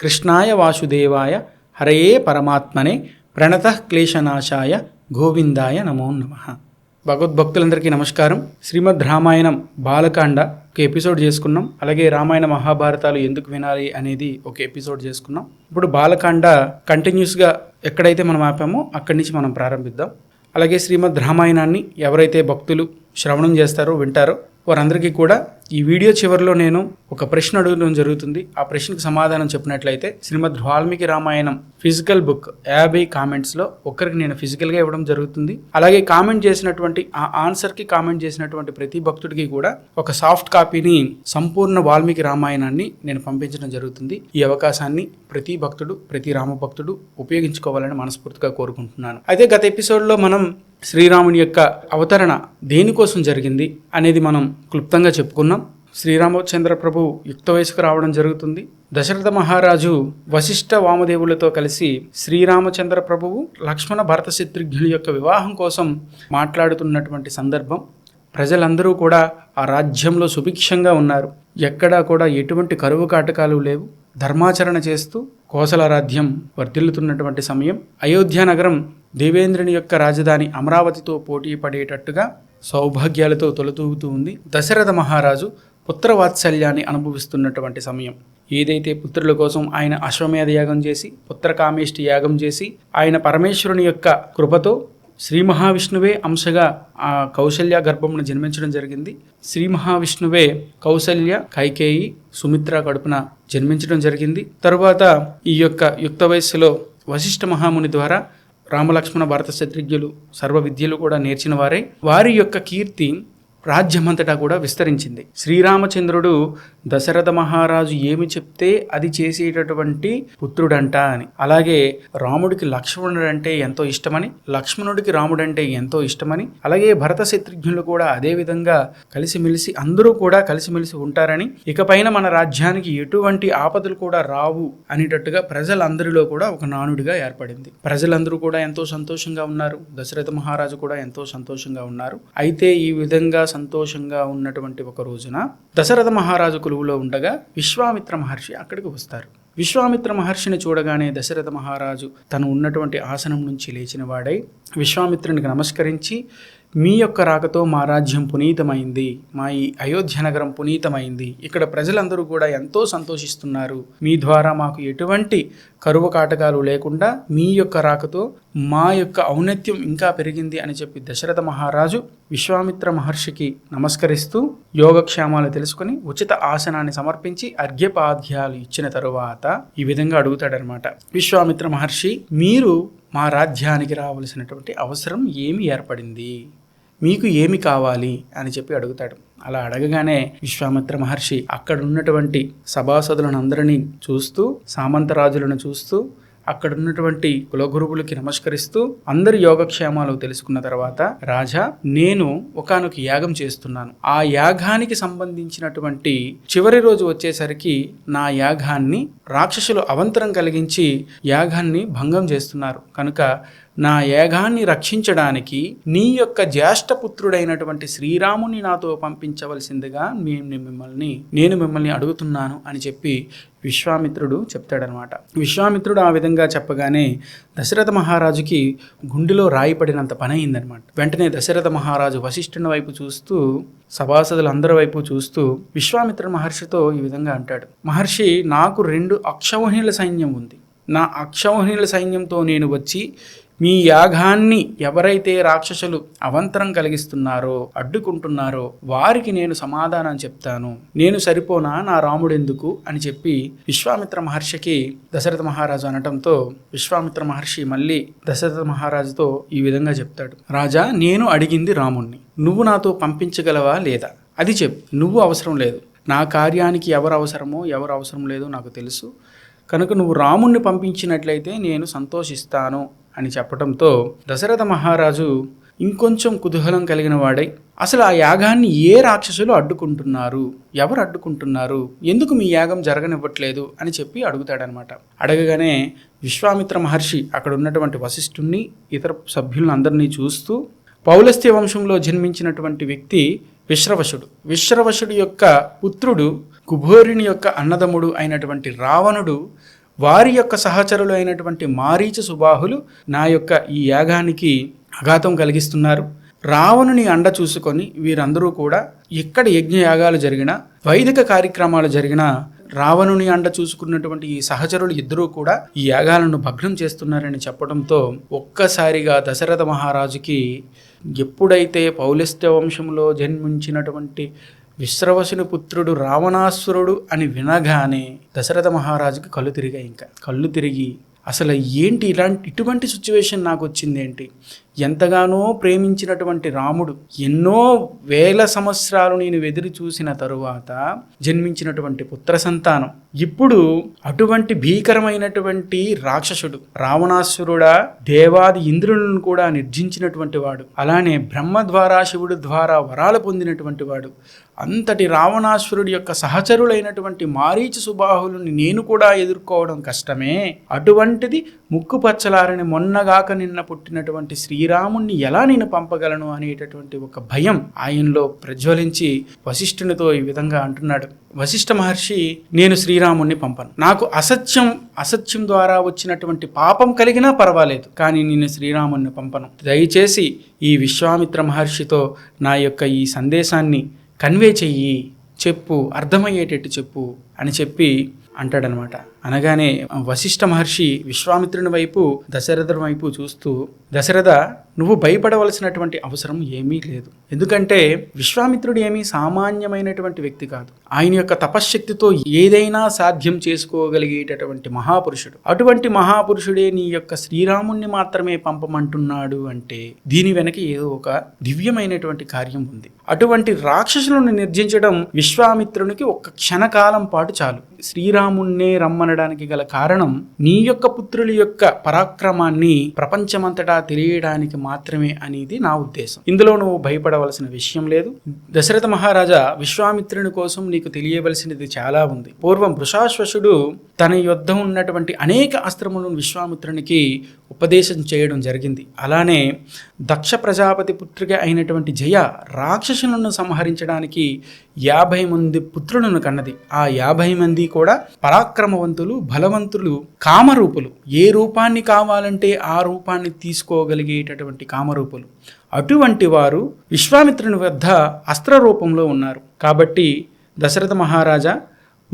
కృష్ణాయ వాసుదేవాయ హరయే పరమాత్మనే ప్రణత క్లేశనాశాయ గోవిందాయ నమో నమ. భగవద్భక్తులందరికీ నమస్కారం. శ్రీమద్ రామాయణం బాలకాండ ఒక ఎపిసోడ్ చేసుకున్నాం. అలాగే రామాయణ మహాభారతాలు ఎందుకు వినాలి అనేది ఒక ఎపిసోడ్ చేసుకున్నాం. ఇప్పుడు బాలకాండ కంటిన్యూస్గా ఎక్కడైతే మనం ఆపామో అక్కడి నుంచి మనం ప్రారంభిద్దాం. అలాగే శ్రీమద్ రామాయణాన్ని ఎవరైతే భక్తులు శ్రవణం చేస్తారో వింటారో వారందరికీ కూడా ఈ వీడియో చివరిలో నేను ఒక ప్రశ్న అడగడం జరుగుతుంది. ఆ ప్రశ్నకు సమాధానం చెప్పినట్లయితే శ్రీమద్ వాల్మీకి రామాయణం ఫిజికల్ బుక్ యాభై కామెంట్స్లో ఒక్కరికి నేను ఫిజికల్గా ఇవ్వడం జరుగుతుంది. అలాగే కామెంట్ చేసినటువంటి ఆ ఆన్సర్కి కామెంట్ చేసినటువంటి ప్రతి భక్తుడికి కూడా ఒక సాఫ్ట్ కాపీని సంపూర్ణ వాల్మీకి రామాయణాన్ని నేను పంపించడం జరుగుతుంది. ఈ అవకాశాన్ని ప్రతి భక్తుడు ప్రతి రామ భక్తుడు ఉపయోగించుకోవాలని మనస్ఫూర్తిగా కోరుకుంటున్నాను. అయితే గత ఎపిసోడ్లో మనం శ్రీరాముని యొక్క అవతరణ దేనికోసం జరిగింది అనేది మనం క్లుప్తంగా చెప్పుకున్నాం. శ్రీరామచంద్ర ప్రభు యుక్త వయసుకు రావడం జరుగుతుంది. దశరథ మహారాజు వశిష్ఠ వామదేవులతో కలిసి శ్రీరామచంద్ర ప్రభువు లక్ష్మణ భరత శత్రుఘ్నుడి యొక్క వివాహం కోసం మాట్లాడుతున్నటువంటి సందర్భం. ప్రజలందరూ కూడా ఆ రాజ్యంలో సుభిక్షంగా ఉన్నారు. ఎక్కడా కూడా ఎటువంటి కరువు కాటకాలు లేవు. ధర్మాచరణ చేస్తూ కోసలరాధ్యం వర్ధిల్లుతున్నటువంటి సమయం. అయోధ్య నగరం దేవేంద్రుని యొక్క రాజధాని అమరావతితో పోటీ పడేటట్టుగా సౌభాగ్యాలతో తొలతూగుతూ ఉంది. దశరథ మహారాజు పుత్రవాత్సల్యాన్ని అనుభవిస్తున్నటువంటి సమయం. ఏదైతే పుత్రుల కోసం ఆయన అశ్వమేధ యాగం చేసి పుత్రకామేష్టి యాగం చేసి ఆయన పరమేశ్వరుని యొక్క కృపతో శ్రీ మహావిష్ణువే అంశగా ఆ కౌశల్య గర్భమును జన్మించడం జరిగింది. శ్రీ మహావిష్ణువే కౌశల్య కైకేయి సుమిత్ర కడుపున జన్మించడం జరిగింది. తరువాత ఈ యొక్క యుక్త వయస్సులో వశిష్ఠ మహాముని ద్వారా రామలక్ష్మణ భరత శత్రుఘ్నులు సర్వ విద్యలు కూడా నేర్చిన వారే. వారి యొక్క కీర్తి రాజ్యమంతటా కూడా విస్తరించింది. శ్రీరామచంద్రుడు దశరథ మహారాజు ఏమి చెప్తే అది చేసేటటువంటి పుత్రుడంట అని. అలాగే రాముడికి లక్ష్మణుడు అంటే ఎంతో ఇష్టమని లక్ష్మణుడికి రాముడంటే ఎంతో ఇష్టమని అలాగే భరత శత్రుఘ్నులు కూడా అదే విధంగా కలిసిమెలిసి అందరూ కూడా కలిసిమెలిసి ఉంటారని ఇకపైన మన రాజ్యానికి ఎటువంటి ఆపదలు కూడా రావు అనేటట్టుగా ప్రజలందరిలో కూడా ఒక నానుడిగా ఏర్పడింది. ప్రజలందరూ కూడా ఎంతో సంతోషంగా ఉన్నారు. దశరథ మహారాజు కూడా ఎంతో సంతోషంగా ఉన్నారు. అయితే ఈ విధంగా సంతోషంగా ఉన్నటువంటి ఒక రోజున దశరథ మహారాజు కొలువులో ఉండగా విశ్వామిత్ర మహర్షి అక్కడికి వస్తారు. విశ్వామిత్ర మహర్షిని చూడగానే దశరథ మహారాజు తను ఉన్నటువంటి ఆసనం నుంచి లేచిన వాడై విశ్వామిత్రునికి నమస్కరించి మీ యొక్క రాకతో మా రాజ్యం పునీతమైంది మా ఈ అయోధ్య నగరం పునీతమైంది. ఇక్కడ ప్రజలందరూ కూడా ఎంతో సంతోషిస్తున్నారు. మీ ద్వారా మాకు ఎటువంటి కరువు కాటకాలు లేకుండా మీ యొక్క రాకతో మా యొక్క ఔన్నత్యం ఇంకా పెరిగింది అని చెప్పి దశరథ మహారాజు విశ్వామిత్ర మహర్షికి నమస్కరిస్తూ యోగక్షేమాలు తెలుసుకుని ఉచిత ఆసనాన్ని సమర్పించి అర్ఘ్యపాధ్యాలు ఇచ్చిన తరువాత ఈ విధంగా అడుగుతాడనమాట విశ్వామిత్ర మహర్షి మీరు మా రాజ్యానికి రావలసినటువంటి అవసరం ఏమి ఏర్పడింది? మీకు ఏమి కావాలి? అని చెప్పి అడుగుతాడు. అలా అడగగానే విశ్వామిత్ర మహర్షి అక్కడ ఉన్నటువంటి సభాసదులను అందరినీ చూస్తూ సామంతరాజులను చూస్తూ అక్కడ ఉన్నటువంటి కులగురువులకి నమస్కరిస్తూ అందరి యోగక్షేమాలు తెలుసుకున్న తర్వాత రాజా నేను ఒకనొక యాగం చేస్తున్నాను. ఆ యాగానికి సంబంధించినటువంటి చివరి రోజు వచ్చేసరికి నా యాగాన్ని రాక్షసులు అవంతరం కలిగించి యాగాన్ని భంగం చేస్తున్నారు. కనుక నా ఏగాన్ని రక్షించడానికి నీ యొక్క జ్యేష్ఠపుత్రుడైనటువంటి శ్రీరాముని నాతో పంపించవలసిందిగా నేను మిమ్మల్ని నేను మిమ్మల్ని అడుగుతున్నాను అని చెప్పి విశ్వామిత్రుడు చెప్తాడనమాట. విశ్వామిత్రుడు ఆ విధంగా చెప్పగానే దశరథ మహారాజుకి గుండెలో రాయి పడినంత పని అయిందనమాట వెంటనే దశరథ మహారాజు వశిష్ఠుని వైపు చూస్తూ సభాసదులందరి వైపు చూస్తూ విశ్వామిత్ర మహర్షితో ఈ విధంగా అంటాడు. మహర్షి నాకు రెండు అక్షౌహిణుల సైన్యం ఉంది. నా అక్షౌహిణుల సైన్యంతో నేను వచ్చి మీ యాగాన్ని ఎవరైతే రాక్షసులు అవంతరం కలిగిస్తున్నారో అడ్డుకుంటున్నారో వారికి నేను సమాధానం చెప్తాను. నేను సరిపోనా నా రాముడెందుకు? అని చెప్పి విశ్వామిత్ర మహర్షికి దశరథ మహారాజు అనటంతో విశ్వామిత్ర మహర్షి మళ్ళీ దశరథ మహారాజుతో ఈ విధంగా చెప్తాడు. రాజా నేను అడిగింది రాముణ్ణి. నువ్వు నాతో పంపించగలవా లేదా? అది చెప్పు. నువ్వు అవసరం లేదు. నా కార్యానికి ఎవరు అవసరమో ఎవరు అవసరం లేదో నాకు తెలుసు. కనుక నువ్వు రాముణ్ణి పంపించినట్లయితే నేను సంతోషిస్తాను. అని చెప్పడంతో దశరథ మహారాజు ఇంకొంచెం కుతూహలం కలిగిన వాడై అసలు ఆ యాగాన్ని ఏ రాక్షసులు అడ్డుకుంటున్నారు? ఎవరు అడ్డుకుంటున్నారు? ఎందుకు మీ యాగం జరగనివ్వట్లేదు? అని చెప్పి అడుగుతాడనమాట. అడగగానే విశ్వామిత్ర మహర్షి అక్కడ ఉన్నటువంటి వశిష్ఠుణ్ణి ఇతర సభ్యులను అందరినీ చూస్తూ పౌలస్త్య వంశంలో జన్మించినటువంటి వ్యక్తి విశ్రవశుడు. విశ్రవశుడు యొక్క పుత్రుడు కుబోరుని యొక్క అన్నదమ్ముడు అయినటువంటి రావణుడు వారి యొక్క సహచరులు అయినటువంటి మారీచ సుబాహులు నా యొక్క ఈ యాగానికి అఘాతం కలిగిస్తున్నారు. రావణుని అండ చూసుకొని వీరందరూ కూడా ఎక్కడ యజ్ఞయాగాలు జరిగినా వైదిక కార్యక్రమాలు జరిగినా రావణుని అండ చూసుకున్నటువంటి ఈ సహచరులు ఇద్దరూ కూడా ఈ యాగాలను భగ్నం చేస్తున్నారని చెప్పడంతో ఒక్కసారిగా దశరథ మహారాజుకి ఎప్పుడైతే పౌలస్త్య వంశంలో జన్మించినటువంటి విశ్రవసుని పుత్రుడు రావణాసురుడు అని వినగానే దశరథ మహారాజుకి కళ్ళు తిరిగాయి ఇంకా. కళ్ళు తిరిగి అసలు ఏంటి ఇలాంటి ఇటువంటి సిచ్యువేషన్ నాకు వచ్చింది ఏంటి? ఎంతగానో ప్రేమించినటువంటి రాముడు ఎన్నో వేల సంవత్సరాలు నేను ఎదురు చూసిన తరువాత జన్మించినటువంటి పుత్ర సంతానం. ఇప్పుడు అటువంటి భీకరమైనటువంటి రాక్షసుడు రావణాసురుడా దేవాది ఇంద్రులను కూడా నిర్జించినటువంటి వాడు అలానే బ్రహ్మ ద్వారా శివుడు ద్వారా వరాలు పొందినటువంటి వాడు అంతటి రావణాసురుడి యొక్క సహచరులైనటువంటి మారీచ సుబాహులని నేను కూడా ఎదుర్కోవడం కష్టమే. అటువంటిది ముక్కు పచ్చలారని మొన్నగాక నిన్న పుట్టినటువంటి శ్రీరాముణ్ణి ఎలా నేను పంపగలను అనేటటువంటి ఒక భయం ఆయనలో ప్రజ్వలించి వశిష్ఠునితో ఈ విధంగా అంటున్నాడు. వశిష్ఠ మహర్షి నేను శ్రీరాముణ్ణి పంపను. నాకు అసత్యం అసత్యం ద్వారా వచ్చినటువంటి పాపం కలిగినా పర్వాలేదు కానీ నేను శ్రీరాముణ్ణి పంపను. దయచేసి ఈ విశ్వామిత్ర మహర్షితో నా యొక్క ఈ సందేశాన్ని కన్వే చెయ్యి చెప్పు అర్థమయ్యేటట్టు చెప్పు అని చెప్పి అంటాడనమాట. అనగానే వశిష్ఠ మహర్షి విశ్వామిత్రుని వైపు దశరథుని వైపు చూస్తూ దశరథ నువ్వు భయపడవలసినటువంటి అవసరం ఏమీ లేదు. ఎందుకంటే విశ్వామిత్రుడు ఏమీ సామాన్యమైనటువంటి వ్యక్తి కాదు. ఆయన యొక్క తపశ్శక్తితో ఏదైనా సాధ్యం చేసుకోగలిగేటటువంటి మహాపురుషుడు. అటువంటి మహాపురుషుడే నీ యొక్క శ్రీరాముణ్ణి మాత్రమే పంపమంటున్నాడు అంటే దీని వెనక ఏదో ఒక దివ్యమైనటువంటి కార్యం ఉంది. అటువంటి రాక్షసులను నిర్జించడం విశ్వామిత్రునికి ఒక క్షణకాలం పాటు చాలు. శ్రీరాముణ్ణే రమ్మన ఉండడానికి గల కారణం నీ యొక్క పుత్రుల యొక్క పరాక్రమాన్ని ప్రపంచమంతటా తెలియడానికి మాత్రమే అనేది నా ఉద్దేశం. ఇందులో నువ్వు భయపడవలసిన విషయం లేదు. దశరథ మహారాజా విశ్వామిత్రుని కోసం నీకు తెలియవలసినది చాలా ఉంది. పూర్వం వృషాశ్వసుడు తన యుద్ధం ఉన్నటువంటి అనేక అస్త్రములను విశ్వామిత్రునికి ఉపదేశం చేయడం జరిగింది. అలానే దక్ష ప్రజాపతి పుత్రిక అయినటువంటి జయ రాక్షసులను సంహరించడానికి యాభై మంది పుత్రులను కన్నది. ఆ యాభై మంది కూడా పరాక్రమవంతులు బలవంతులు కామరూపులు. ఏ రూపాన్ని కావాలంటే ఆ రూపాన్ని తీసుకోగలిగేటటువంటి కామరూపులు. అటువంటి వారు విశ్వామిత్రుని వద్ద అస్త్ర రూపంలో ఉన్నారు. కాబట్టి దశరథ మహారాజా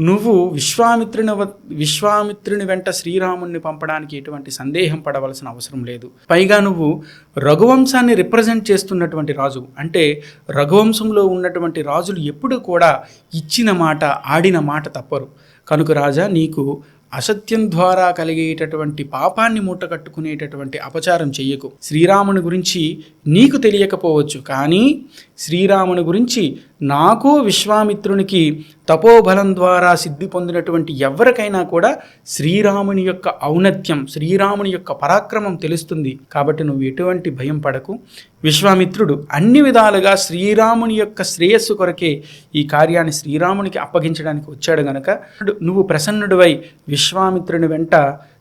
నువ్వు విశ్వామిత్రుని వ- విశ్వామిత్రుని వెంట శ్రీరాముణ్ణి పంపడానికి ఎటువంటి సందేహం పడవలసిన అవసరం లేదు. పైగా నువ్వు రఘువంశాన్ని రిప్రజెంట్ చేస్తున్నటువంటి రాజు. అంటే రఘువంశంలో ఉన్నటువంటి రాజులు ఎప్పుడు కూడా ఇచ్చిన మాట ఆడిన మాట తప్పరు. కనుక రాజా నీకు అసత్యం ద్వారా కలిగేటటువంటి పాపాన్ని మూట కట్టుకునేటటువంటి అపచారం చెయ్యకు. శ్రీరాముని గురించి నీకు తెలియకపోవచ్చు. కానీ శ్రీరాముని గురించి నాకు విశ్వామిత్రునికి తపోబలం ద్వారా సిద్ధి పొందినటువంటి ఎవరికైనా కూడా శ్రీరాముని యొక్క ఔన్నత్యం శ్రీరాముని యొక్క పరాక్రమం తెలుస్తుంది. కాబట్టి నువ్వు ఎటువంటి భయం పడకు. విశ్వామిత్రుడు అన్ని విధాలుగా శ్రీరాముని యొక్క శ్రేయస్సు కొరకే ఈ కార్యాన్ని శ్రీరామునికి అప్పగించడానికి వచ్చాడు గనక. నువ్వు ప్రసన్నుడివై విశ్వామిత్రుని వెంట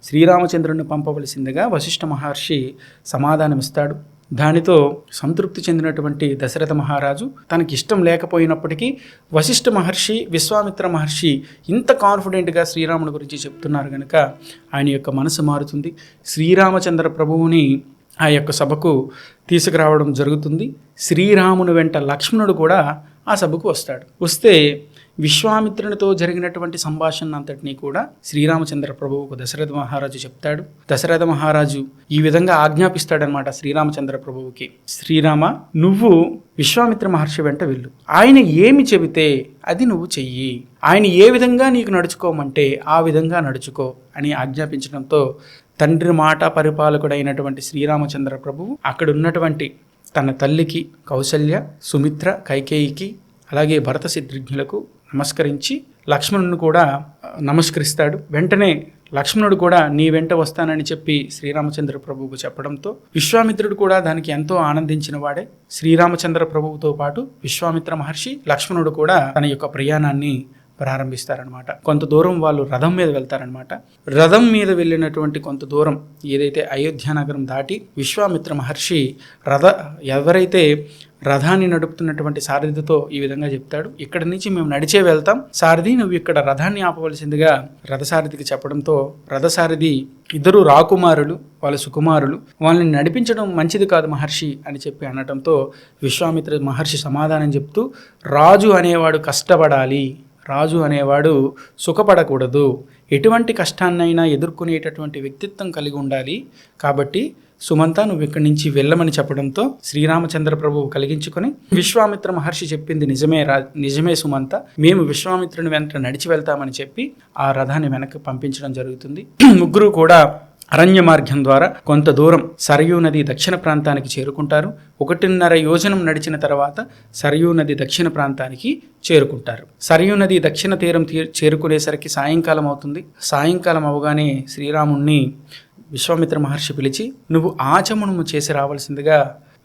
శ్రీరామచంద్రుని పంపవలసిందిగా వశిష్ఠ మహర్షి సమాధానమిస్తాడు. దానితో సంతృప్తి చెందినటువంటి దశరథ మహారాజు తనకి ఇష్టం లేకపోయినప్పటికీ వశిష్ఠ మహర్షి విశ్వామిత్ర మహర్షి ఇంత కాన్ఫిడెంట్గా శ్రీరాముని గురించి చెప్తున్నారు కనుక ఆయన యొక్క మనసు మారుతుంది. శ్రీరామచంద్ర ప్రభువుని ఆ యొక్క సభకు తీసుకురావడం జరుగుతుంది. శ్రీరాముని వెంట లక్ష్మణుడు కూడా ఆ సభకు వస్తాడు. వస్తే విశ్వామిత్రునితో జరిగినటువంటి సంభాషణ అంతటినీ కూడా శ్రీరామచంద్ర ప్రభువుకు దశరథ మహారాజు చెప్తాడు. దశరథ మహారాజు ఈ విధంగా ఆజ్ఞాపిస్తాడనమాట శ్రీరామచంద్ర ప్రభువుకి. శ్రీరామ నువ్వు విశ్వామిత్ర మహర్షి వెంట వెళ్ళు. ఆయన ఏమి చెబితే అది నువ్వు చెయ్యి. ఆయన ఏ విధంగా నీకు నడుచుకోమంటే ఆ విధంగా నడుచుకో అని ఆజ్ఞాపించడంతో తండ్రి మాట పరిపాలకుడైనటువంటి శ్రీరామచంద్ర ప్రభువు అక్కడ ఉన్నటువంటి తన తల్లికి కౌశల్య సుమిత్ర కైకేయికి అలాగే భరత సిద్ధిజ్ఞులకు నమస్కరించి లక్ష్మణుని కూడా నమస్కరిస్తాడు. వెంటనే లక్ష్మణుడు కూడా నీ వెంట వస్తానని చెప్పి శ్రీరామచంద్ర ప్రభువుకు చెప్పడంతో విశ్వామిత్రుడు కూడా దానికి ఎంతో ఆనందించిన వాడే. శ్రీరామచంద్ర ప్రభువుతో పాటు విశ్వామిత్ర మహర్షి లక్ష్మణుడు కూడా తన యొక్క ప్రయాణాన్ని ప్రారంభిస్తారనమాట. కొంత దూరం వాళ్ళు రథం మీద వెళ్తారనమాట. రథం మీద వెళ్ళినటువంటి కొంత దూరం ఏదైతే అయోధ్య నగరం దాటి విశ్వామిత్ర మహర్షి రథ ఎవరైతే రథాన్ని నడుపుతున్నటువంటి సారథితో ఈ విధంగా చెప్తాడు ఇక్కడ నుంచి మేము నడిచే వెళ్తాం. సారథి నువ్వు ఇక్కడ రథాన్ని ఆపవలసిందిగా రథసారథికి చెప్పడంతో రథసారథి ఇద్దరు రాకుమారులు వాళ్ళ సుకుమారులు వాళ్ళని నడిపించడం మంచిది కాదు మహర్షి అని చెప్పి అనటంతో విశ్వామిత్ర మహర్షి సమాధానం చెప్తూ రాజు అనేవాడు కష్టపడాలి. రాజు అనేవాడు సుఖపడకూడదు. ఎటువంటి కష్టాన్నైనా ఎదుర్కొనేటటువంటి వ్యక్తిత్వం కలిగి ఉండాలి. కాబట్టి సుమంత నువ్వు ఇక్కడి నుంచి వెళ్ళమని చెప్పడంతో శ్రీరామచంద్ర ప్రభువు కలిగించుకొని విశ్వామిత్ర మహర్షి చెప్పింది నిజమే రా నిజమే సుమంత. మేము విశ్వామిత్రుని వెంట నడిచి వెళ్తామని చెప్పి ఆ రథాన్ని వెనక్కి పంపించడం జరుగుతుంది. ముగ్గురు కూడా అరణ్య మార్గం ద్వారా కొంత దూరం సరయూ నది దక్షిణ ప్రాంతానికి చేరుకుంటారు. ఒకటిన్నర యోజనం నడిచిన తర్వాత సరయూ నది దక్షిణ ప్రాంతానికి చేరుకుంటారు. సరయూ నది దక్షిణ తీరం చేరుకునేసరికి సాయంకాలం అవుతుంది. సాయంకాలం అవగానే శ్రీరాముణ్ణి విశ్వామిత్ర మహర్షి పిలిచి నువ్వు ఆచమనము చేసి రావాల్సిందిగా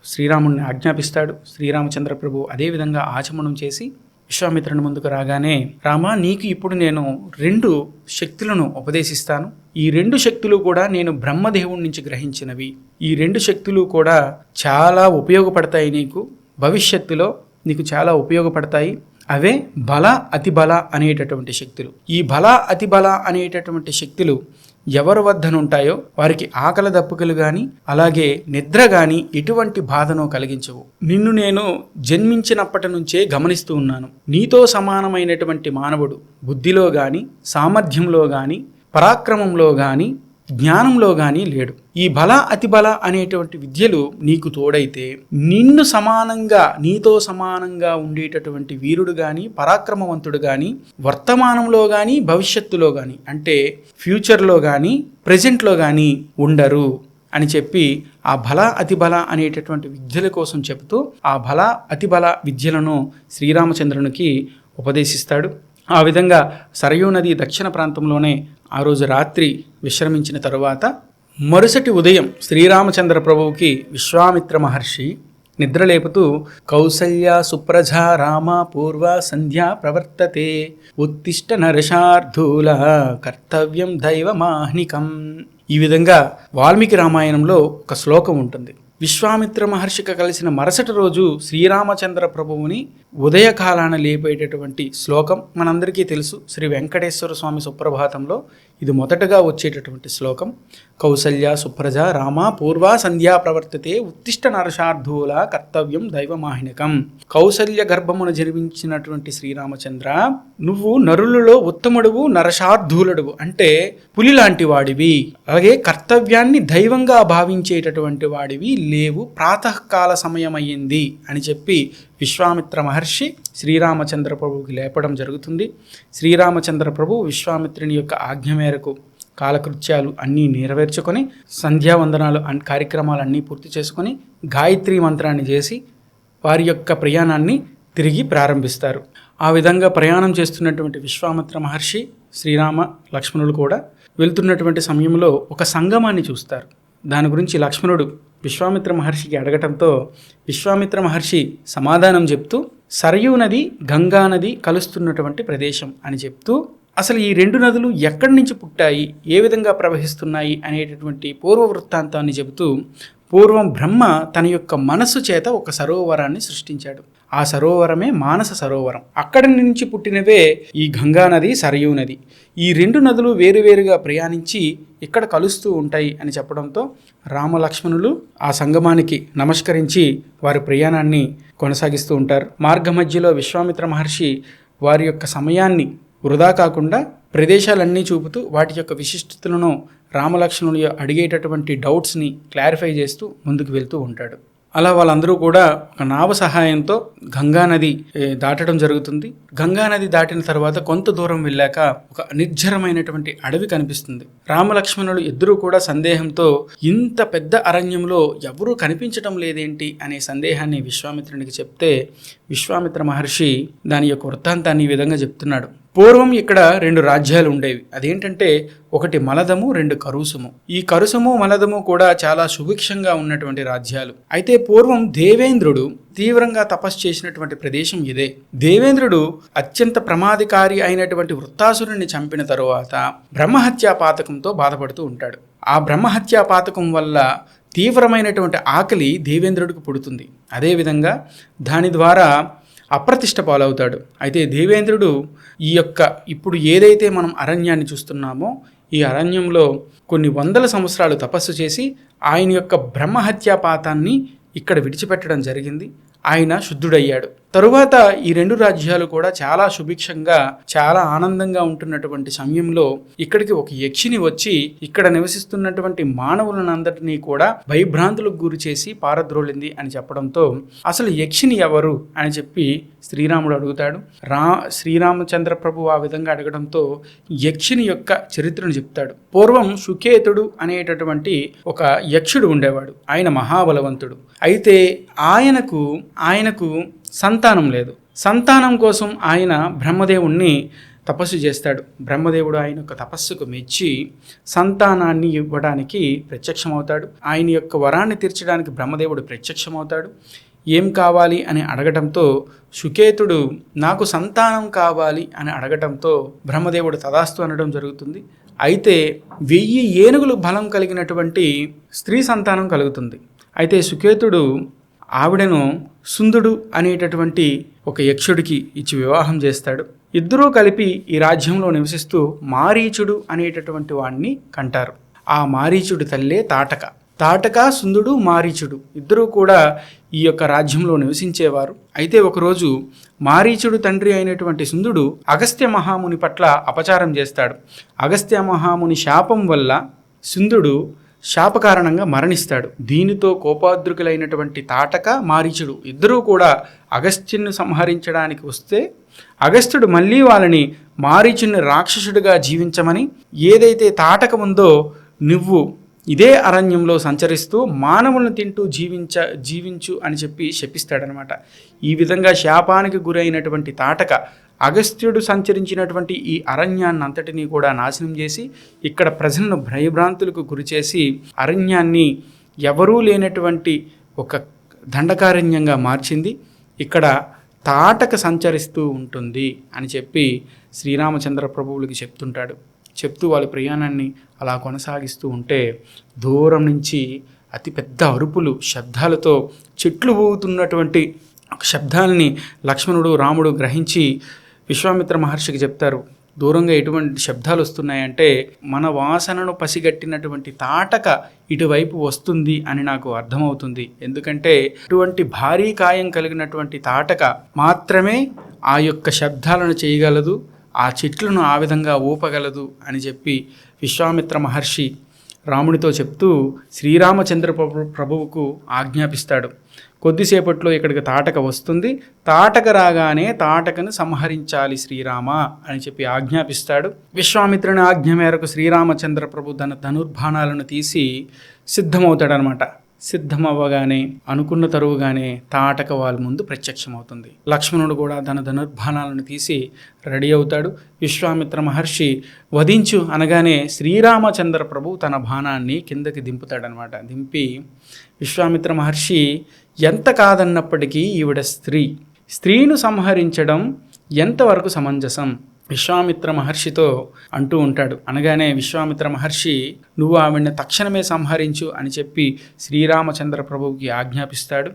శ్రీరాముణ్ణి ఆజ్ఞాపిస్తాడు. శ్రీరామచంద్ర ప్రభు అదేవిధంగా ఆచమనం చేసి విశ్వామిత్రుని ముందుకు రాగానే రామా నీకు ఇప్పుడు నేను రెండు శక్తులను ఉపదేశిస్తాను. ఈ రెండు శక్తులు కూడా నేను బ్రహ్మదేవుడి నుంచి గ్రహించినవి. ఈ రెండు శక్తులు కూడా చాలా ఉపయోగపడతాయి నీకు. భవిష్యత్తులో నీకు చాలా ఉపయోగపడతాయి. అవే బల అతిబల అనేటటువంటి శక్తులు. ఈ బల అతిబల అనేటటువంటి శక్తులు ఎవరి వద్దనుంటాయో వారికి ఆకలి దప్పుకలు కానీ అలాగే నిద్ర కానీ ఎటువంటి బాధను కలిగించవు. నిన్ను నేను జన్మించినప్పటి నుంచే గమనిస్తూ ఉన్నాను. నీతో సమానమైనటువంటి మానవుడు బుద్ధిలో కానీ సామర్థ్యంలో కానీ పరాక్రమంలో కానీ జ్ఞానంలో కానీ లేడు. ఈ బల అతిబల అనేటువంటి విద్యలు నీకు తోడైతే నిన్ను సమానంగా నీతో సమానంగా ఉండేటటువంటి వీరుడు కానీ పరాక్రమవంతుడు కానీ వర్తమానంలో కానీ భవిష్యత్తులో కానీ అంటే ఫ్యూచర్లో కానీ ప్రజెంట్లో కానీ ఉండరు అని చెప్పి ఆ బల అతిబల అనేటటువంటి విద్యల కోసం చెబుతూ ఆ బల అతిబల విద్యలను శ్రీరామచంద్రునికి ఉపదేశిస్తాడు. ఆ విధంగా సరయూ నది దక్షిణ ప్రాంతంలోనే ఆ రోజు రాత్రి విశ్రమించిన తరువాత మరుసటి ఉదయం శ్రీరామచంద్ర ప్రభువుకి విశ్వామిత్ర మహర్షి నిద్రలేపుతూ కౌసల్య సుప్రజ రామ పూర్వ సంధ్యా ప్రవర్తతే ఉత్తిష్ట నరశార్ధూల కర్తవ్యం దైవమాహ్నికం. ఈ విధంగా వాల్మీకి రామాయణంలో ఒక శ్లోకం ఉంటుంది. విశ్వామిత్ర మహర్షికి కలిసిన మరుసటి రోజు శ్రీరామచంద్ర ప్రభువుని ఉదయకాలాన లేపేటటువంటి శ్లోకం మనందరికీ తెలుసు. శ్రీ వెంకటేశ్వర స్వామి సుప్రభాతంలో ఇది మొదటగా వచ్చేటటువంటి శ్లోకం. కౌసల్య సుప్రజ రామ పూర్వ సంధ్యా ప్రవర్తతే ఉత్తిష్ట నరశార్ధూల కర్తవ్యం దైవమాహినకం. కౌసల్య గర్భమును జన్మించినటువంటి శ్రీరామచంద్ర నువ్వు నరులలో ఉత్తముడువు నరశార్ధూలుడువు అంటే పులి లాంటి వాడివి. అలాగే కర్తవ్యాన్ని దైవంగా భావించేటటువంటి వాడివి లేవు ప్రాతకాల సమయమయ్యింది అని చెప్పి విశ్వామిత్ర మహర్షి శ్రీరామచంద్ర ప్రభువుకి లేపడం జరుగుతుంది. శ్రీరామచంద్ర ప్రభు విశ్వామిత్రుని యొక్క ఆజ్ఞ మేరకు కాలకృత్యాలు అన్నీ నెరవేర్చుకొని సంధ్యావందనాలు అన్ కార్యక్రమాలన్నీ పూర్తి చేసుకొని గాయత్రి మంత్రాన్ని చేసి వారి యొక్క ప్రయాణాన్ని తిరిగి ప్రారంభిస్తారు. ఆ విధంగా ప్రయాణం చేస్తున్నటువంటి విశ్వామిత్ర మహర్షి శ్రీరామ లక్ష్మణులు కూడా వెళ్తున్నటువంటి సమయంలో ఒక సంగమాన్ని చూస్తారు. దాని గురించి లక్ష్మణుడు విశ్వామిత్ర మహర్షికి అడగటంతో విశ్వామిత్ర మహర్షి సమాధానం చెప్తూ సరయూ నది గంగా నది కలుస్తున్నటువంటి ప్రదేశం అని చెప్తూ అసలు ఈ రెండు నదులు ఎక్కడి నుంచి పుట్టాయి? ఏ విధంగా ప్రవహిస్తున్నాయి? అనేటటువంటి పూర్వ వృత్తాంతాన్ని చెబుతూ పూర్వం బ్రహ్మ తన యొక్క మనస్సు చేత ఒక సరోవరాన్ని సృష్టించాడు. ఆ సరోవరమే మానస సరోవరం. అక్కడి నుంచి పుట్టినవే ఈ గంగా నది సరయూ నది. ఈ రెండు నదులు వేరువేరుగా ప్రయాణించి ఇక్కడ కలుస్తూ ఉంటాయి అని చెప్పడంతో రామలక్ష్మణులు ఆ సంగమానికి నమస్కరించి వారి ప్రయాణాన్ని కొనసాగిస్తూ ఉంటారు. మార్గ మధ్యలో విశ్వామిత్ర మహర్షి వారి యొక్క సమయాన్ని వృధా కాకుండా ప్రదేశాలన్నీ చూపుతూ వాటి యొక్క విశిష్టతలను రామలక్ష్మణులు అడిగేటటువంటి డౌట్స్ని క్లారిఫై చేస్తూ ముందుకు వెళ్తూ ఉంటాడు. అలా వాళ్ళందరూ కూడా ఒక నావ సహాయంతో గంగానది దాటడం జరుగుతుంది. గంగానది దాటిన తర్వాత కొంత దూరం వెళ్ళాక ఒక నిర్జరమైనటువంటి అడవి కనిపిస్తుంది. రామలక్ష్మణులు ఇద్దరూ కూడా సందేహంతో ఇంత పెద్ద అరణ్యంలో ఎవరూ కనిపించటం లేదేంటి అనే సందేహాన్ని విశ్వామిత్రునికి చెప్తే విశ్వామిత్ర మహర్షి దాని యొక్క వృత్తాంతాన్ని ఈ విధంగా చెప్తున్నాడు. పూర్వం ఇక్కడ రెండు రాజ్యాలు ఉండేవి. అదేంటంటే ఒకటి మలదము రెండు కరుసము. ఈ కరుసము మలదము కూడా చాలా సుభిక్షంగా ఉన్నటువంటి రాజ్యాలు. అయితే పూర్వం దేవేంద్రుడు తీవ్రంగా తపస్సు చేసినటువంటి ప్రదేశం ఇదే. దేవేంద్రుడు అత్యంత ప్రమాదకారి అయినటువంటి వృత్తాసురుణ్ణి చంపిన తరువాత బ్రహ్మహత్యా పాతకంతో బాధపడుతూ ఉంటాడు. ఆ బ్రహ్మహత్యా పాతకం వల్ల తీవ్రమైనటువంటి ఆకలి దేవేంద్రుడికి పుడుతుంది. అదేవిధంగా దాని ద్వారా అప్రతిష్ట పాలవుతాడు. అయితే దేవేంద్రుడు ఈ యొక్క ఇప్పుడు ఏదైతే మనం అరణ్యాన్ని చూస్తున్నామో ఈ అరణ్యంలో కొన్ని వందల సంవత్సరాలు తపస్సు చేసి ఆయన యొక్క బ్రహ్మహత్యాపాతాన్ని ఇక్కడ విడిచిపెట్టడం జరిగింది. ఆయన శుద్ధుడయ్యాడు. తరువాత ఈ రెండు రాజ్యాలు కూడా చాలా సుభిక్షంగా చాలా ఆనందంగా ఉంటున్నటువంటి సమయంలో ఇక్కడికి ఒక యక్షిని వచ్చి ఇక్కడ నివసిస్తున్నటువంటి మానవులను అందరినీ కూడా భయభ్రాంతులకు గురి చేసి పారద్రోలింది అని చెప్పడంతో అసలు యక్షిని ఎవరు? అని చెప్పి శ్రీరాముడు అడుగుతాడు. రా శ్రీరామచంద్ర ప్రభు ఆ విధంగా అడగడంతో యక్షిని యొక్క చరిత్రను చెప్తాడు. పూర్వం సుకేతుడు అనేటటువంటి ఒక యక్షుడు ఉండేవాడు. ఆయన మహాబలవంతుడు. అయితే ఆయనకు ఆయనకు సంతానం లేదు. సంతానం కోసం ఆయన బ్రహ్మదేవుణ్ణి తపస్సు చేస్తాడు. బ్రహ్మదేవుడు ఆయన యొక్క తపస్సుకు మెచ్చి సంతానాన్ని ఇవ్వడానికి ప్రత్యక్షమవుతాడు. ఆయన యొక్క వరాన్ని తీర్చడానికి బ్రహ్మదేవుడు ప్రత్యక్షమవుతాడు. ఏం కావాలి అని అడగటంతో సుకేతుడు నాకు సంతానం కావాలి అని అడగటంతో బ్రహ్మదేవుడు తదాస్తు అనడం జరుగుతుంది. అయితే వెయ్యి ఏనుగులు బలం కలిగినటువంటి స్త్రీ సంతానం కలుగుతుంది. అయితే సుకేతుడు ఆవిడను సుందుడు అనేటటువంటి ఒక యక్షుడికి ఇచ్చి వివాహం చేస్తాడు. ఇద్దరూ కలిపి ఈ రాజ్యంలో నివసిస్తూ మారీచుడు అనేటటువంటి వాడిని కంటారు. ఆ మారీచుడు తల్లే తాటక. తాటక సుందుడు మారీచుడు ఇద్దరూ కూడా ఈ యొక్క రాజ్యంలో నివసించేవారు. అయితే ఒకరోజు మారీచుడు తండ్రి అయినటువంటి సుందుడు అగస్త్య మహాముని పట్ల అపచారం చేస్తాడు. అగస్త్య మహాముని శాపం వల్ల సుందుడు శాప కారణంగా మరణిస్తాడు. దీనితో కోపాద్రుకులైనటువంటి తాటక మారీచుడు ఇద్దరూ కూడా అగస్త్యుని సంహరించడానికి వస్తే అగస్త్యుడు మళ్ళీ వాళ్ళని మారీచుని రాక్షసుడిగా జీవించమని ఏదైతే తాటక ఉందో నువ్వు ఇదే అరణ్యంలో సంచరిస్తూ మానవులను తింటూ జీవించ జీవించు అని చెప్పి శపిస్తాడనమాట. ఈ విధంగా శాపానికి గురైనటువంటి తాటక అగస్త్యుడు సంచరించినటువంటి ఈ అరణ్యాన్ని అంతటినీ కూడా నాశనం చేసి ఇక్కడ ప్రజలను భయభ్రాంతులకు గురిచేసి అరణ్యాన్ని ఎవరూ లేనటువంటి ఒక దండకారణ్యంగా మార్చింది. ఇక్కడ తాటక సంచరిస్తూ ఉంటుంది అని చెప్పి శ్రీరామచంద్ర ప్రభువులకి చెప్తుంటాడు. చెప్తూ వాళ్ళ ప్రయాణాన్ని అలా కొనసాగిస్తూ ఉంటే దూరం నుంచి అతి పెద్ద అరుపులు శబ్దాలతో చెట్లు ఊగుతున్నటువంటి శబ్దాలని లక్ష్మణుడు రాముడు గ్రహించి విశ్వామిత్ర మహర్షికి చెప్తారు దూరంగా ఎటువంటి శబ్దాలు వస్తున్నాయంటే మన వాసనను పసిగట్టినటువంటి తాటక ఇటువైపు వస్తుంది అని నాకు అర్థమవుతుంది. ఎందుకంటే ఇటువంటి భారీ కాయం కలిగినటువంటి తాటక మాత్రమే ఆ యొక్క శబ్దాలను చేయగలదు ఆ చెట్లను ఆ విధంగా ఊపగలదు అని చెప్పి విశ్వామిత్ర మహర్షి రాముడితో చెప్తూ శ్రీరామచంద్ర ప్రభు ప్రభువుకు ఆజ్ఞాపిస్తాడు. కొద్దిసేపట్లో ఇక్కడికి తాటక వస్తుంది. తాటక రాగానే తాటకను సంహరించాలి శ్రీరామ అని చెప్పి ఆజ్ఞాపిస్తాడు. విశ్వామిత్రుని ఆజ్ఞ మేరకు శ్రీరామచంద్ర ప్రభు తన ధనుర్బాణాలను తీసి సిద్ధమవుతాడనమాట. సిద్ధమవ్వగానే అనుకున్న తరువుగానే తాటక వాళ్ళ ముందు ప్రత్యక్షమవుతుంది. లక్ష్మణుడు కూడా తన ధనుర్బాణాలను తీసి రెడీ అవుతాడు. విశ్వామిత్ర మహర్షి వధించు అనగానే శ్రీరామచంద్ర ప్రభు తన బాణాన్ని కిందకి దింపుతాడనమాట. దింపి విశ్వామిత్ర మహర్షి ఎంత కాదన్నప్పటికీ ఈవిడ స్త్రీ. స్త్రీను సంహరించడం ఎంతవరకు సమంజసం? విశ్వామిత్ర మహర్షితో అంటూ ఉంటాడు. అనగానే విశ్వామిత్ర మహర్షి నువ్వు ఆవిడ్ని తక్షణమే సంహరించు అని చెప్పి శ్రీరామచంద్ర ప్రభువుకి ఆజ్ఞాపిస్తాడు.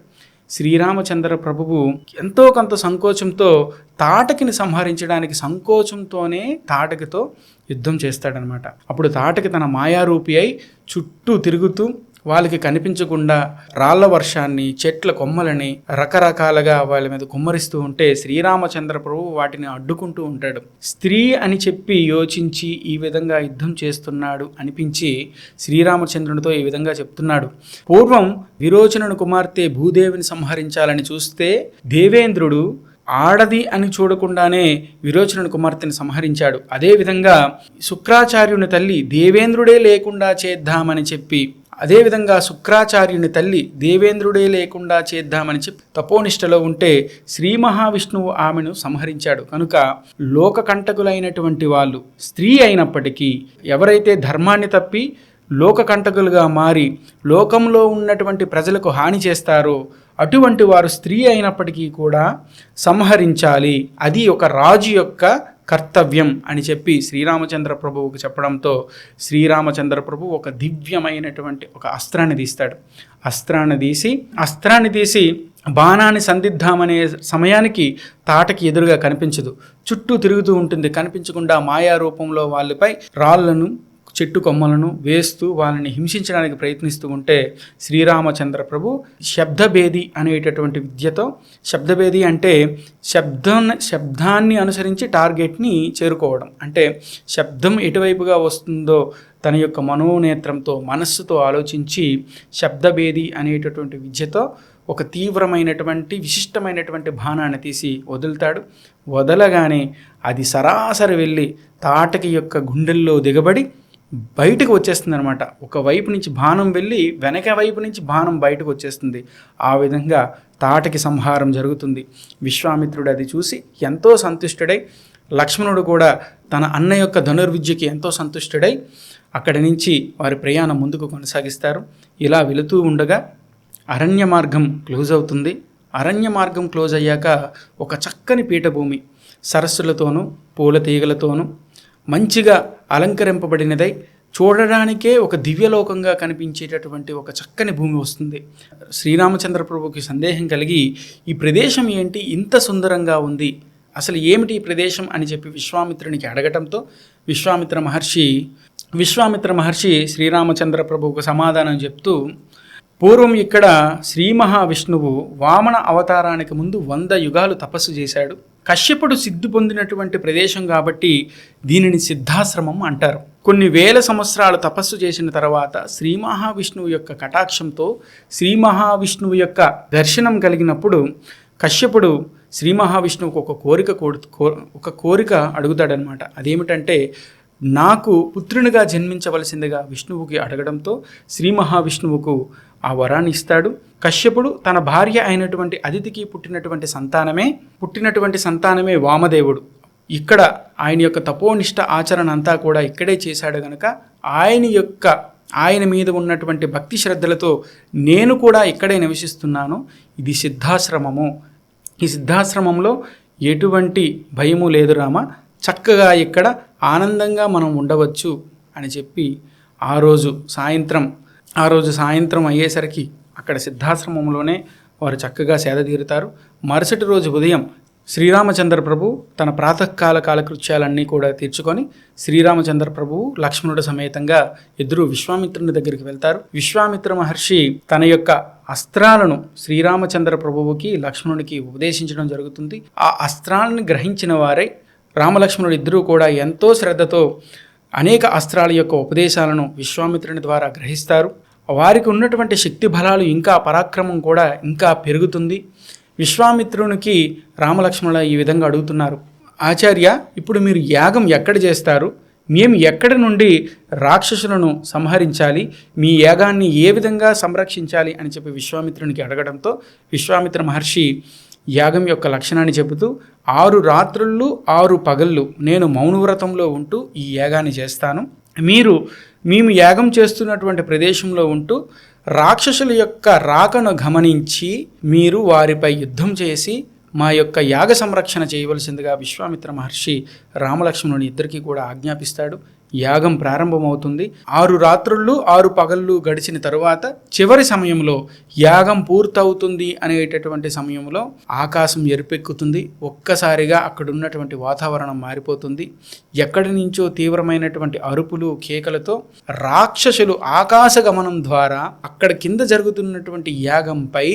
శ్రీరామచంద్ర ప్రభువు ఎంతో కొంత సంకోచంతో తాటకిని సంహరించడానికి సంకోచంతోనే తాటకితో యుద్ధం చేస్తాడనమాట. అప్పుడు తాటకి తన మాయారూపి అయి చుట్టూ తిరుగుతూ వాళ్ళకి కనిపించకుండా రాళ్ళ వర్షాన్ని చెట్ల కొమ్మలని రకరకాలుగా వాళ్ళ మీద కుమ్మరిస్తూ ఉంటే శ్రీరామచంద్ర ప్రభు వాటిని అడ్డుకుంటూ ఉంటాడు. స్త్రీ అని చెప్పి యోచించి ఈ విధంగా యుద్ధం చేస్తున్నాడు అనిపించి శ్రీరామచంద్రునితో ఈ విధంగా చెప్తున్నాడు. పూర్వం విరోచనుని కుమార్తె భూదేవిని సంహరించాలని చూస్తే దేవేంద్రుడు ఆడది అని చూడకుండానే విరోచనుని కుమార్తెను సంహరించాడు. అదేవిధంగా శుక్రాచార్యుని తల్లి దేవేంద్రుడే లేకుండా చేద్దామని చెప్పి అదేవిధంగా శుక్రాచార్యుని తల్లి దేవేంద్రుడే లేకుండా చేద్దామని చెప్పి తపోనిష్టలో ఉంటే శ్రీ మహావిష్ణువు ఆమెను సంహరించాడు. కనుక లోకకంటకులైనటువంటి వాళ్ళు స్త్రీ అయినప్పటికీ ఎవరైతే ధర్మాన్ని తప్పి లోకకంటకులుగా మారి లోకంలో ఉన్నటువంటి ప్రజలకు హాని చేస్తారో అటువంటి వారు స్త్రీ అయినప్పటికీ కూడా సంహరించాలి. అది ఒక రాజు యొక్క కర్తవ్యం అని చెప్పి శ్రీరామచంద్ర ప్రభువుకు చెప్పడంతో శ్రీరామచంద్ర ప్రభు ఒక దివ్యమైనటువంటి ఒక అస్త్రాన్ని తీస్తాడు. అస్త్రాన్ని తీసి అస్త్రాన్ని తీసి బాణాన్ని సందిద్దామనే సమయానికి తాటకి ఎదురుగా కనిపించదు. చుట్టూ తిరుగుతూ ఉంటుంది. కనిపించకుండా మాయా రూపంలో వాళ్ళపై రాళ్ళను చెట్టు కొమ్మలను వేస్తూ వాళ్ళని హింసించడానికి ప్రయత్నిస్తూ ఉంటే శ్రీరామచంద్ర ప్రభు శబ్దభేది అనేటటువంటి విద్యతో శబ్దభేది అంటే శబ్దం శబ్దాన్ని అనుసరించి టార్గెట్ని చేరుకోవడం. అంటే శబ్దం ఎటువైపుగా వస్తుందో తన యొక్క మనోనేత్రంతో మనస్సుతో ఆలోచించి శబ్దభేది అనేటటువంటి విద్యతో ఒక తీవ్రమైనటువంటి విశిష్టమైనటువంటి బాణాన్ని తీసి వదులుతాడు. వదలగానే అది సరాసరి వెళ్ళి తాటకి యొక్క గుండెల్లో దిగబడి బయటకు వచ్చేస్తుంది అనమాట ఒక వైపు నుంచి బాణం వెళ్ళి వెనక వైపు నుంచి బాణం బయటకు వచ్చేస్తుంది. ఆ విధంగా తాటకి సంహారం జరుగుతుంది. విశ్వామిత్రుడు అది చూసి ఎంతో సంతుష్టుడై లక్ష్మణుడు కూడా తన అన్న యొక్క ధనుర్విద్యకి ఎంతో సంతుష్టుడై అక్కడి నుంచి వారి ప్రయాణం ముందుకు కొనసాగిస్తారు. ఇలా వెళుతూ ఉండగా అరణ్య మార్గం క్లోజ్ అవుతుంది. అరణ్య మార్గం క్లోజ్ అయ్యాక ఒక చక్కని పీఠభూమి సరస్సులతోనూ పూల తీగలతోనూ మంచిగా అలంకరింపబడినదై చూడడానికే ఒక దివ్యలోకంగా కనిపించేటటువంటి ఒక చక్కని భూమి వస్తుంది. శ్రీరామచంద్ర ప్రభుకి సందేహం కలిగి ఈ ప్రదేశం ఏంటి? ఇంత సుందరంగా ఉంది. అసలు ఏమిటి ఈ ప్రదేశం అని చెప్పి విశ్వామిత్రునికి అడగటంతో విశ్వామిత్ర మహర్షి విశ్వామిత్ర మహర్షి శ్రీరామచంద్ర ప్రభువుకు సమాధానం చెప్తూ పూర్వం ఇక్కడ శ్రీ మహావిష్ణువు వామన అవతారానికి ముందు వంద యుగాలు తపస్సు చేశాడు. కశ్యపుడు సిద్ధి పొందినటువంటి ప్రదేశం కాబట్టి దీనిని సిద్ధాశ్రమం అంటారు. కొన్ని వేల సంవత్సరాలు తపస్సు చేసిన తర్వాత శ్రీ మహావిష్ణువు యొక్క కటాక్షంతో శ్రీ మహావిష్ణువు యొక్క దర్శనం కలిగినప్పుడు కశ్యపుడు శ్రీ మహావిష్ణువుకు ఒక కోరిక కోరు ఒక కోరిక అడుగుతాడనమాట. అదేమిటంటే నాకు పుత్రునిగా జన్మించవలసిందిగా విష్ణువుకి అడగడంతో శ్రీ మహావిష్ణువుకు ఆ వరాన్ని ఇస్తాడు. కశ్యపుడు తన భార్య అయినటువంటి అదితికి పుట్టినటువంటి సంతానమే పుట్టినటువంటి సంతానమే వామదేవుడు. ఇక్కడ ఆయన యొక్క తపోనిష్ట ఆచరణ అంతా కూడా ఇక్కడే చేశాడు గనక ఆయన యొక్క ఆయన మీద ఉన్నటువంటి భక్తి శ్రద్ధలతో నేను కూడా ఇక్కడే నివసిస్తున్నాను. ఇది సిద్ధాశ్రమము. ఈ సిద్ధాశ్రమంలో ఎటువంటి భయము లేదు రామ. చక్కగా ఇక్కడ ఆనందంగా మనం ఉండవచ్చు అని చెప్పి ఆ రోజు సాయంత్రం ఆ రోజు సాయంత్రం అయ్యేసరికి అక్కడ సిద్ధాశ్రమంలోనే వారు చక్కగా సేద తీరుతారు. మరుసటి రోజు ఉదయం శ్రీరామచంద్ర ప్రభు తన ప్రాతకాల కాలకృత్యాలన్నీ కూడా తీర్చుకొని శ్రీరామచంద్ర ప్రభువు లక్ష్మణుడు సమేతంగా ఇద్దరు విశ్వామిత్రుని దగ్గరికి వెళ్తారు. విశ్వామిత్ర మహర్షి తన యొక్క అస్త్రాలను శ్రీరామచంద్ర ప్రభువుకి లక్ష్మణుడికి ఉపదేశించడం జరుగుతుంది. ఆ అస్త్రాలను గ్రహించిన వారే రామలక్ష్మణుడు ఇద్దరూ కూడా ఎంతో శ్రద్ధతో అనేక అస్త్రాల యొక్క ఉపదేశాలను విశ్వామిత్రుని ద్వారా గ్రహిస్తారు. వారికి ఉన్నటువంటి శక్తి బలాలు ఇంకా పరాక్రమం కూడా ఇంకా పెరుగుతుంది. విశ్వామిత్రునికి రామలక్ష్మణుల ఈ విధంగా అడుగుతున్నారు. ఆచార్య ఇప్పుడు మీరు యాగం ఎక్కడ చేస్తారు? మేము ఎక్కడి నుండి రాక్షసులను సంహరించాలి? మీ యాగాన్ని ఏ విధంగా సంరక్షించాలి అని చెప్పి విశ్వామిత్రునికి అడగడంతో విశ్వామిత్ర మహర్షి యాగం యొక్క లక్షణాన్ని చెబుతూ ఆరు రాత్రుళ్ళు ఆరు పగళ్ళు నేను మౌనవ్రతంలో ఉంటూ ఈ యాగాన్ని చేస్తాను. మీరు మేము యాగం చేస్తున్నటువంటి ప్రదేశంలో ఉంటూ రాక్షసుల యొక్క రాకను గమనించి మీరు వారిపై యుద్ధం చేసి మా యొక్క యాగ సంరక్షణ చేయవలసిందిగా విశ్వామిత్ర మహర్షి రామలక్ష్మణుని ఇద్దరికీ కూడా ఆజ్ఞాపిస్తాడు. యాగం ప్రారంభమవుతుంది. ఆరు రాత్రుళ్ళు ఆరు పగళ్ళు గడిచిన తరువాత చివరి సమయంలో యాగం పూర్తవుతుంది అనేటటువంటి సమయంలో ఆకాశం ఎరుపెక్కుతుంది. ఒక్కసారిగా అక్కడ ఉన్నటువంటి వాతావరణం మారిపోతుంది. ఎక్కడి నుంచో తీవ్రమైనటువంటి అరుపులు కేకలతో రాక్షసులు ఆకాశ గమనం ద్వారా అక్కడ కింద జరుగుతున్నటువంటి యాగంపై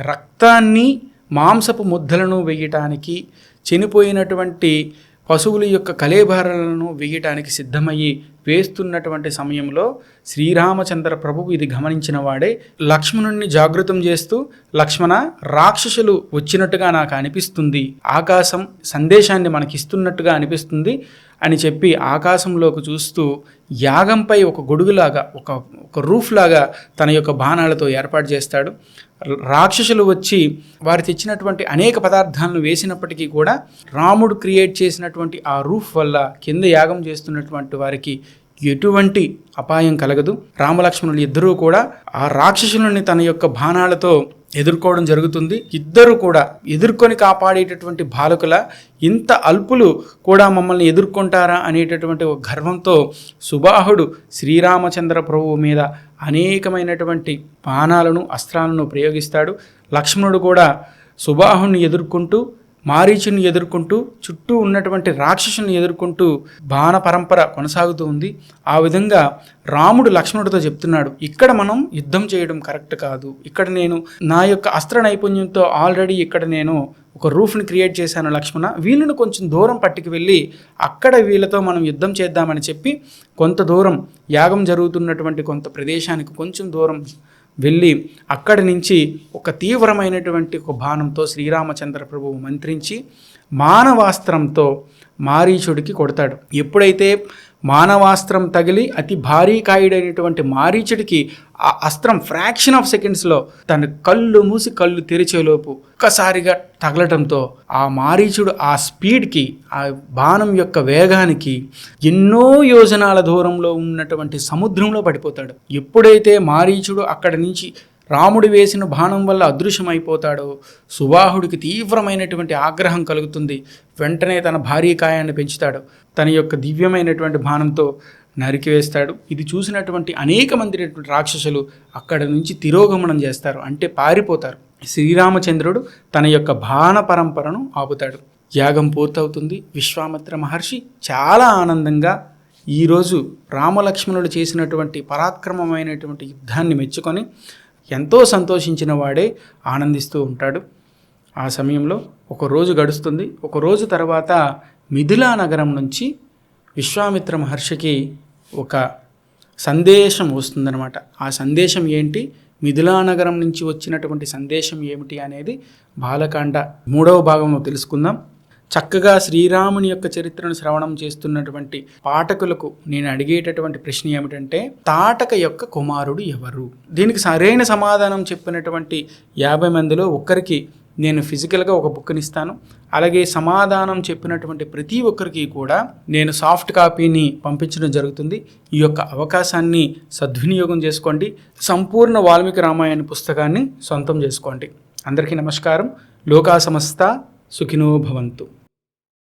రక్తాన్ని మాంసపు ముద్దలను వేయటానికి చనిపోయినటువంటి పశువుల యొక్క కలేభారాలను వేయటానికి సిద్ధమయ్యి వేస్తున్నటువంటి సమయంలో శ్రీరామచంద్ర ప్రభువు ఇది గమనించిన వాడే లక్ష్మణుణ్ణి జాగృతం చేస్తూ లక్ష్మణ రాక్షసులు వచ్చినట్టుగా నాకు అనిపిస్తుంది. ఆకాశం సందేశాన్ని మనకిస్తున్నట్టుగా అనిపిస్తుంది అని చెప్పి ఆకాశంలోకి చూస్తూ యాగంపై ఒక గొడుగులాగా ఒక ఒక రూఫ్ లాగా తన యొక్క బాణాలతో ఏర్పాటు చేస్తాడు. రాక్షసులు వచ్చి వారు తెచ్చినటువంటి అనేక పదార్థాలను వేసినప్పటికీ కూడా రాముడు క్రియేట్ చేసినటువంటి ఆ రూఫ్ వల్ల కింద యాగం చేస్తున్నటువంటి వారికి ఎటువంటి అపాయం కలగదు. రామలక్ష్మణులు ఇద్దరూ కూడా ఆ రాక్షసులని తన యొక్క బాణాలతో ఎదుర్కోవడం జరుగుతుంది. ఇద్దరు కూడా ఎదుర్కొని కాపాడేటటువంటి బాలకుల ఇంత అల్పులు కూడా మమ్మల్ని ఎదుర్కొంటారా అనేటటువంటి ఒక గర్వంతో సుబాహుడు శ్రీరామచంద్ర ప్రభువు మీద అనేకమైనటువంటి బాణాలను అస్త్రాలను ప్రయోగిస్తాడు. లక్ష్మణుడు కూడా సుబాహుని ఎదుర్కొంటూ మారీచుని ఎదుర్కొంటూ చుట్టూ ఉన్నటువంటి రాక్షసుని ఎదుర్కొంటూ బాణ పరంపర కొనసాగుతూ ఉంది. ఆ విధంగా రాముడు లక్ష్మణుడితో చెప్తున్నాడు ఇక్కడ మనం యుద్ధం చేయడం కరెక్ట్ కాదు. ఇక్కడ నేను నా యొక్క అస్త్ర నైపుణ్యంతో ఆల్రెడీ ఇక్కడ నేను ఒక రూఫ్ని క్రియేట్ చేశాను లక్ష్మణ. వీళ్ళను కొంచెం దూరం పట్టుకు వెళ్ళి అక్కడ వీళ్ళతో మనం యుద్ధం చేద్దామని చెప్పి కొంత దూరం యాగం జరుగుతున్నటువంటి కొంత ప్రదేశానికి కొంచెం దూరం వెళ్ళి అక్కడి నుంచి ఒక తీవ్రమైనటువంటి ఒక బాణంతో శ్రీరామచంద్ర ప్రభువు మంత్రించి మానవాస్త్రంతో మారీచుడికి కొడతాడు. ఎప్పుడైతే మానవాస్త్రం తగిలి అతి భారీ కాయుడైనటువంటి మారీచుడికి ఆ అస్త్రం ఫ్రాక్షన్ ఆఫ్ సెకండ్స్లో తన కళ్ళు మూసి కళ్ళు తెరిచేలోపు ఒక్కసారిగా తగలటంతో ఆ మారీచుడు ఆ స్పీడ్కి ఆ బాణం యొక్క వేగానికి ఎన్నో యోజనాల దూరంలో ఉన్నటువంటి సముద్రంలో పడిపోతాడు. ఎప్పుడైతే మారీచుడు అక్కడి నుంచి రాముడు వేసిన బాణం వల్ల అదృశ్యమైపోతాడో సుబాహుడికి తీవ్రమైనటువంటి ఆగ్రహం కలుగుతుంది. వెంటనే తన భారీ కాయాన్ని పెంచుతాడు. తన యొక్క దివ్యమైనటువంటి బాణంతో నరికివేస్తాడు ఇది చూసినటువంటి అనేక మంది రాక్షసులు అక్కడ నుంచి తిరోగమనం చేస్తారు. అంటే పారిపోతారు. శ్రీరామచంద్రుడు తన యొక్క బాణ పరంపరను ఆపుతాడు. యాగం పూర్తవుతుంది. విశ్వామిత్ర మహర్షి చాలా ఆనందంగా ఈరోజు రామలక్ష్మణుడు చేసినటువంటి పరాక్రమమైనటువంటి యుద్ధాన్ని మెచ్చుకొని ఎంతో సంతోషించిన వాడే ఆనందిస్తూ ఉంటాడు. ఆ సమయంలో ఒక రోజు గడుస్తుంది. ఒక రోజు తర్వాత మిథిలా నగరం నుంచి విశ్వామిత్ర మహర్షికి ఒక సందేశం వస్తుందన్నమాట. ఆ సందేశం ఏంటి? మిథిలా నగరం నుంచి వచ్చినటువంటి సందేశం ఏమిటి అనేది బాలకాండ మూడవ భాగంలో తెలుసుకుందాం. చక్కగా శ్రీరాముని యొక్క చరిత్రను శ్రవణం చేస్తున్నటువంటి పాఠకులకు నేను అడిగేటటువంటి ప్రశ్న ఏమిటంటే తాటక యొక్క కుమారుడు ఎవరు? దీనికి సరైన సమాధానం చెప్పినటువంటి యాభై మందిలో ఒక్కరికి నేను ఫిజికల్గా ఒక బుక్ని ఇస్తాను. అలాగే సమాధానం చెప్పినటువంటి ప్రతి ఒక్కరికి కూడా నేను సాఫ్ట్ కాపీని పంపించడం జరుగుతుంది. ఈ యొక్క అవకాశాన్ని సద్వినియోగం చేసుకోండి. సంపూర్ణ వాల్మీకి రామాయణ పుస్తకాన్ని సొంతం చేసుకోండి. అందరికీ నమస్కారం. లోకా సమస్త సుఖినో భవంతు.